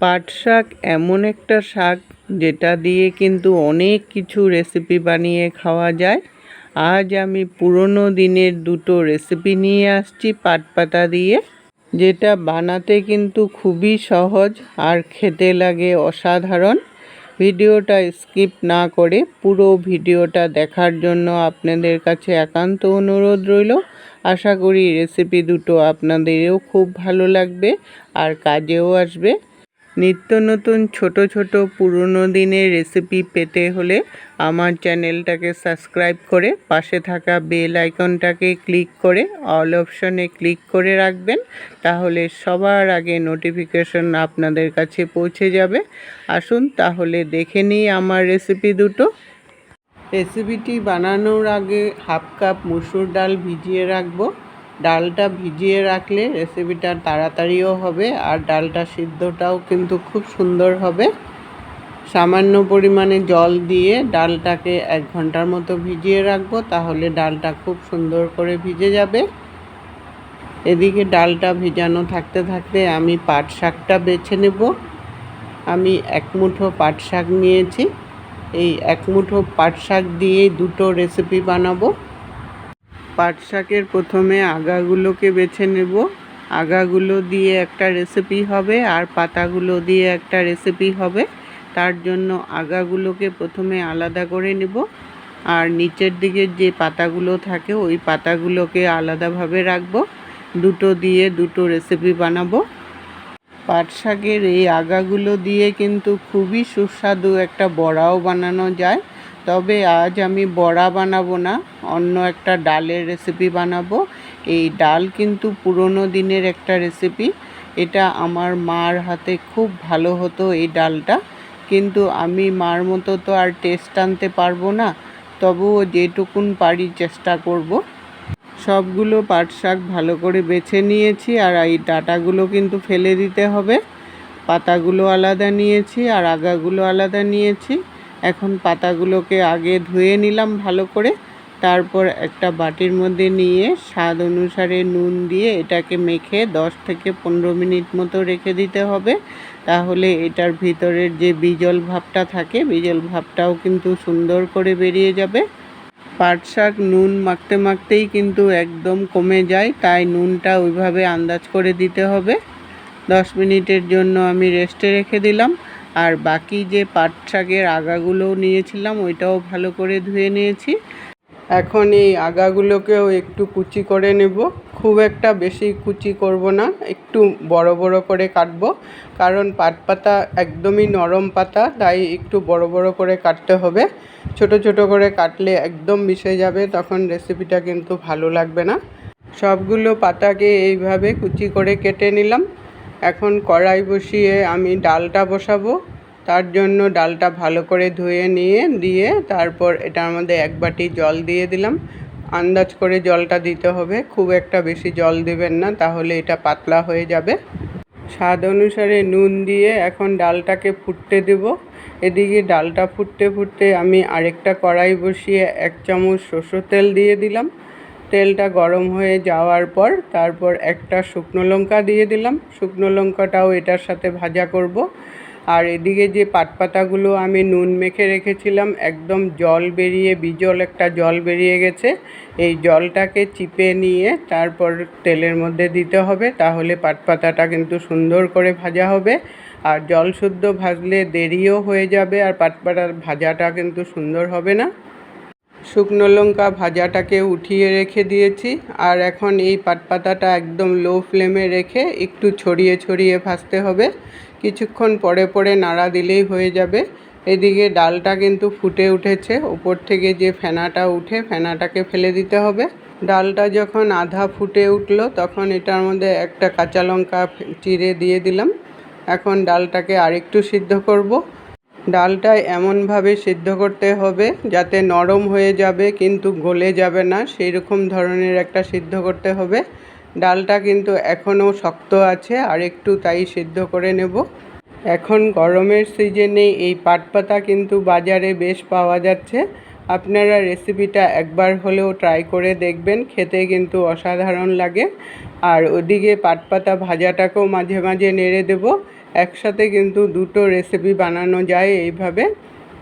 পাট শাক এমন একটা শাক যেটা দিয়ে কিন্তু অনেক কিছু রেসিপি বানিয়ে খাওয়া যায়। আজ আমি পুরনো দিনের দুটো রেসিপি নিয়ে আসছি পাট পাতা দিয়ে, যেটা বানাতে কিন্তু খুবই সহজ আর খেতে লাগে অসাধারণ। ভিডিওটা স্কিপ না করে পুরো ভিডিওটা দেখার জন্য আপনাদের কাছে একান্ত অনুরোধ রইল। আশা করি রেসিপি দুটো আপনাদেরও খুব ভালো লাগবে আর কাজেও আসবে। নিত্য নতুন ছোট ছোট পুরনো দিনের রেসিপি পেতে হলে আমার চ্যানেলটাকে সাবস্ক্রাইব করে পাশে থাকা বেল আইকনটাকে ক্লিক করে অল অপশনে ক্লিক করে রাখবেন, তাহলে সবার আগে নোটিফিকেশন আপনাদের কাছে পৌঁছে যাবে। আসুন তাহলে দেখে নিই আমার রেসিপি দুটো। রেসিপিটি বানানোর আগে হাফ কাপ মুসুর ডাল ভিজিয়ে রাখব। ডালটা ভিজিয়ে রাখলে রেসিপিটা তাড়াতাড়িও হবে আর ডালটা সিদ্ধটাও কিন্তু খুব সুন্দর হবে। সামান্য পরিমাণে জল দিয়ে ডালটাকে এক ঘণ্টার মতো ভিজিয়ে রাখব, তাহলে ডালটা খুব সুন্দর করে ভিজে যাবে। এদিকে ডালটা ভিজানো থাকতে থাকতে আমি পাট শাকটা বেছে নেব। আমি এক মুঠো পাট শাক নিয়েছি। এই এক মুঠো পাট শাক দিয়ে দুটো রেসিপি বানাবো। পাট শাকের প্রথমে আগাগুলোকে বেছে নেব। আগাগুলো দিয়ে একটা রেসিপি হবে আর পাতাগুলো দিয়ে একটা রেসিপি হবে। তার জন্য আগাগুলোকে প্রথমে আলাদা করে নেব। আর নিচের দিকে যে পাতাগুলো থাকে, ওই পাতাগুলোকে আলাদাভাবে রাখব। দুটো দিয়ে দুটো রেসিপি বানাবো। পাট শাকের এই আগাগুলো দিয়ে কিন্তু খুবই সুস্বাদু একটা বড়াও বানানো যায়। তবে আজ আমি বড়া বানাবো না, অন্য একটা ডালের রেসিপি বানাবো। এই ডাল কিন্তু পুরনো দিনের একটা রেসিপি এটা আমার মার হাতে খুব ভালো হতো এই ডালটা। কিন্তু আমি মার মতো তো আর টেস্ট আনতে পারব না, তবুও যেটুকুন পারি চেষ্টা করব। সবগুলো পাট শাক ভালো করে বেছে নিয়েছি আর এই ডাটাগুলো কিন্তু ফেলে দিতে হবে। পাতাগুলো আলাদা নিয়েছি আর আগাগুলো আলাদা নিয়েছি। এখন পাতাগুলোকে আগে ধুয়ে নিলাম ভালো করে। তারপর একটা বাটির মধ্যে নিয়ে স্বাদ অনুসারে নুন দিয়ে এটাকে মেখে দশ থেকে পনেরো মিনিট মতো রেখে দিতে হবে। তাহলে এটার ভিতরের যে বিজল ভাবটা থাকে, বিজল ভাবটাও কিন্তু সুন্দর করে বেরিয়ে যাবে। পাট শাক নুন মাখতে মাখতেই কিন্তু একদম কমে যায়, তাই নুনটা ওইভাবে আন্দাজ করে দিতে হবে। দশ মিনিটের জন্য আমি রেস্টে রেখে দিলাম। আর বাকি যে পাট শাকের আগাগুলোও নিয়েছিলাম, ওইটাও ভালো করে ধুয়ে নিয়েছি। এখন এই আগাগুলোকেও একটু কুচি করে নেব। খুব একটা বেশি কুচি করব না, একটু বড় বড় করে কাটবো, কারণ পাট পাতা একদমই নরম পাতা, তাই একটু বড় বড় করে কাটতে হবে। ছোট ছোট করে কাটলে একদম মিশে যাবে, তখন রেসিপিটা কিন্তু ভালো লাগবে না। সবগুলো পাতাকে এইভাবে কুচি করে কেটে নিলাম। এখন কড়াই বসিয়ে আমি ডালটা বসাবো। তার জন্য ডালটা ভালো করে ধুয়ে নিয়ে, দিয়ে তারপর এটার মধ্যে এক বাটি জল দিয়ে দিলাম। আন্দাজ করে জলটা দিতে হবে। খুব একটা বেশি জল দেবেন না, তাহলে এটা পাতলা হয়ে যাবে। স্বাদ অনুসারে নুন দিয়ে এখন ডালটাকে ফুটতে দেব। এদিকে ডালটা ফুটতে ফুটতে আমি আরেকটা কড়াই বসিয়ে এক চামচ সরষের তেল দিয়ে দিলাম। তেলটা গরম হয়ে যাওয়ার পর তারপর একটা শুকনো লঙ্কা দিয়ে দিলাম। শুকনো লঙ্কাটাও এটার সাথে ভাজা করব। আর এদিকে যে পাটপাতাগুলো আমি নুন মেখে রেখেছিলাম, একদম জল বেরিয়ে, বিজল একটা জল বেরিয়ে গেছে। এই জলটাকে চিপে নিয়ে তারপর তেলের মধ্যে দিতে হবে, তাহলে পাটপাতাটা কিন্তু সুন্দর করে ভাজা হবে। আর জল শুদ্ধ ভাজলে দেরিও হয়ে যাবে, আর পাটপাতার ভাজাটা কিন্তু সুন্দর হবে না। শুকনো লঙ্কা ভাজাটাকে উঠিয়ে রেখে দিয়েছি আর এখন এই পাটপাতাটা একদম লো ফ্লেমে রেখে একটু ছড়িয়ে ছড়িয়ে ভাজতে হবে। কিছুক্ষণ পরে পরে নাড়া দিলেই হয়ে যাবে। এদিকে ডালটা কিন্তু ফুটে উঠেছে। ওপর থেকে যে ফেনাটা উঠে ফেনাটাকে ফেলে দিতে হবে। ডালটা যখন আধা ফুটে উঠল তখন এটার মধ্যে একটা কাঁচা লঙ্কা চিড়ে দিয়ে দিলাম। এখন ডালটাকে আরেকটু সিদ্ধ করব। ডালটা এমনভাবে সিদ্ধ করতে হবে যাতে নরম হয়ে যাবে, কিন্তু গলে যাবে না। সেই রকম ধরনের একটা সিদ্ধ করতে হবে। ডালটা কিন্তু এখনও শক্ত আছে, আর একটু তাই সিদ্ধ করে নেব। এখন গরমের সিজনে এই পাট পাতা কিন্তু বাজারে বেশ পাওয়া যাচ্ছে। আপনারা রেসিপিটা একবার হলেও ট্রাই করে দেখবেন, খেতে কিন্তু অসাধারণ লাগে। আর ওদিকে পাট পাতা ভাজাটাকেও মাঝে মাঝে নেড়ে দেব। একসাথে কিন্তু দুটো রেসিপি বানানো যায় এইভাবে।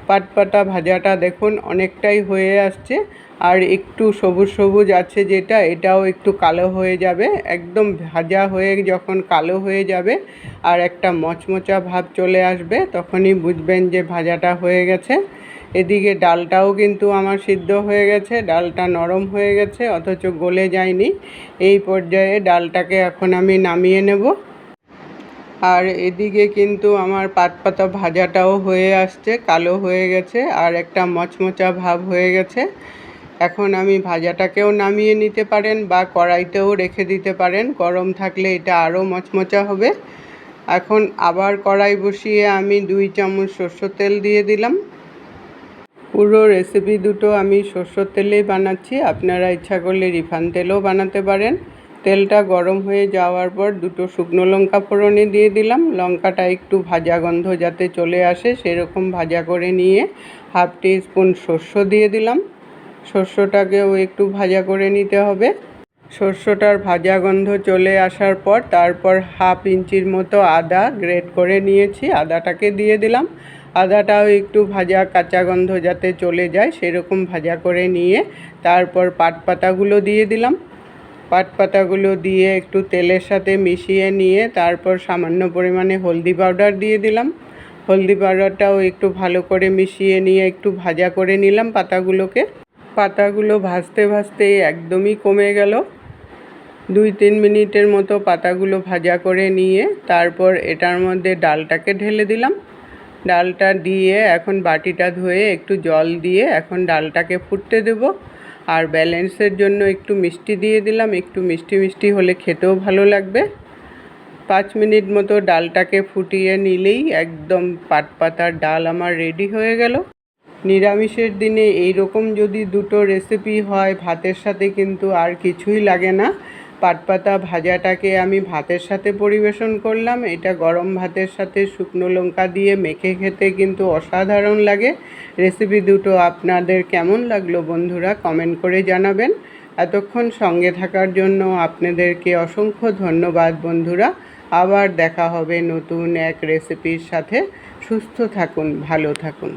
পাটপাতা ভাজাটা দেখুন অনেকটাই হয়ে আসছে। আর একটু সবুজ সবুজ আছে যেটা, এটাও একটু কালো হয়ে যাবে। একদম ভাজা হয়ে যখন কালো হয়ে যাবে আর একটা মচমচা ভাব চলে আসবে, তখনই বুঝবেন যে ভাজাটা হয়ে গেছে। এদিকে ডালটাও কিন্তু আমার সিদ্ধ হয়ে গেছে, ডালটা নরম হয়ে গেছে, অথচ গলে যায়নি। এই পর্যায়ে ডালটাকে এখন আমি নামিয়ে নেব। আর এদিকে কিন্তু আমার পাত পাতা ভাজাটাও হয়ে আসছে, কালো হয়ে গেছে আর একটা মচমচা ভাব হয়ে গেছে। এখন আমি ভাজাটাকেও নামিয়ে নিতে পারেন বা কড়াইতেও রেখে দিতে পারেন, গরম থাকলে এটা আরও মচমচা হবে। এখন আবার কড়াই বসিয়ে আমি দুই চামচ সর্ষের তেল দিয়ে দিলাম। পুরো রেসিপি দুটো আমি সর্ষের তেলেই বানাচ্ছি, আপনারা ইচ্ছা করলে রিফান তেলও বানাতে পারেন। তেলটা গরম হয়ে যাওয়ার পর দুটো শুকনো লঙ্কা ফোড়নে দিয়ে দিলাম। লঙ্কাটা একটু ভাজা গন্ধ যাতে চলে আসে, সেরকম ভাজা করে নিয়ে হাফ টি স্পুন শস্য দিয়ে দিলাম। শস্যটাকেও একটু ভাজা করে নিতে হবে। শস্যটার ভাজা গন্ধ চলে আসার পর তারপর হাফ ইঞ্চির মতো আদা গ্রেট করে নিয়েছি, আদাটাকে দিয়ে দিলাম। আদাটাও একটু ভাজা কাঁচা গন্ধ যাতে চলে যায়, সেরকম ভাজা করে নিয়ে তারপর পাট পাতাগুলো দিয়ে দিলাম। পাট পাতাগুলো দিয়ে একটু তেলের সাথে মিশিয়ে নিয়ে তারপর সামান্য পরিমাণে হলদি পাউডার দিয়ে দিলাম। হলদি পাউডারটাও একটু ভালো করে মিশিয়ে নিয়ে একটু ভাজা করে নিলাম পাতাগুলোকে। পাতাগুলো ভাজতে ভাজতে একদমই কমে গেল। দুই তিন মিনিটের মতো পাতাগুলো ভাজা করে নিয়ে তারপর এটার মধ্যে ডালটাকে ঢেলে দিলাম। ডালটা দিয়ে এখন বাটিটা ধুয়ে একটু জল দিয়ে এখন ডালটাকে ফুটতে দেব। আর ব্যালেন্সের জন্য একটু মিষ্টি দিয়ে দিলাম। একটু মিষ্টি মিষ্টি হলে খেতেও ভালো লাগবে। পাঁচ মিনিট মতো ডালটাকে ফুটিয়ে নিলেই একদম পাট পাতার ডাল আমার রেডি হয়ে গেল। নিরামিষের দিনে এই রকম যদি দুটো রেসিপি হয়, ভাতের সাথে কিন্তু আর কিছুই লাগে না। পাটপাতা ভাজাটাকে আমি ভাতের সাথে পরিবেশন করলাম। এটা গরম ভাতের সাথে শুকনো লঙ্কা দিয়ে মেখে খেতে কিন্তু অসাধারণ লাগে। রেসিপি দুটো আপনাদের কেমন লাগল বন্ধুরা কমেন্ট করে জানাবেন। এতক্ষণ সঙ্গে থাকার জন্য আপনাদেরকে অসংখ্য ধন্যবাদ বন্ধুরা। আবার দেখা হবে নতুন এক রেসিপির সাথে। সুস্থ থাকুন, ভালো থাকুন।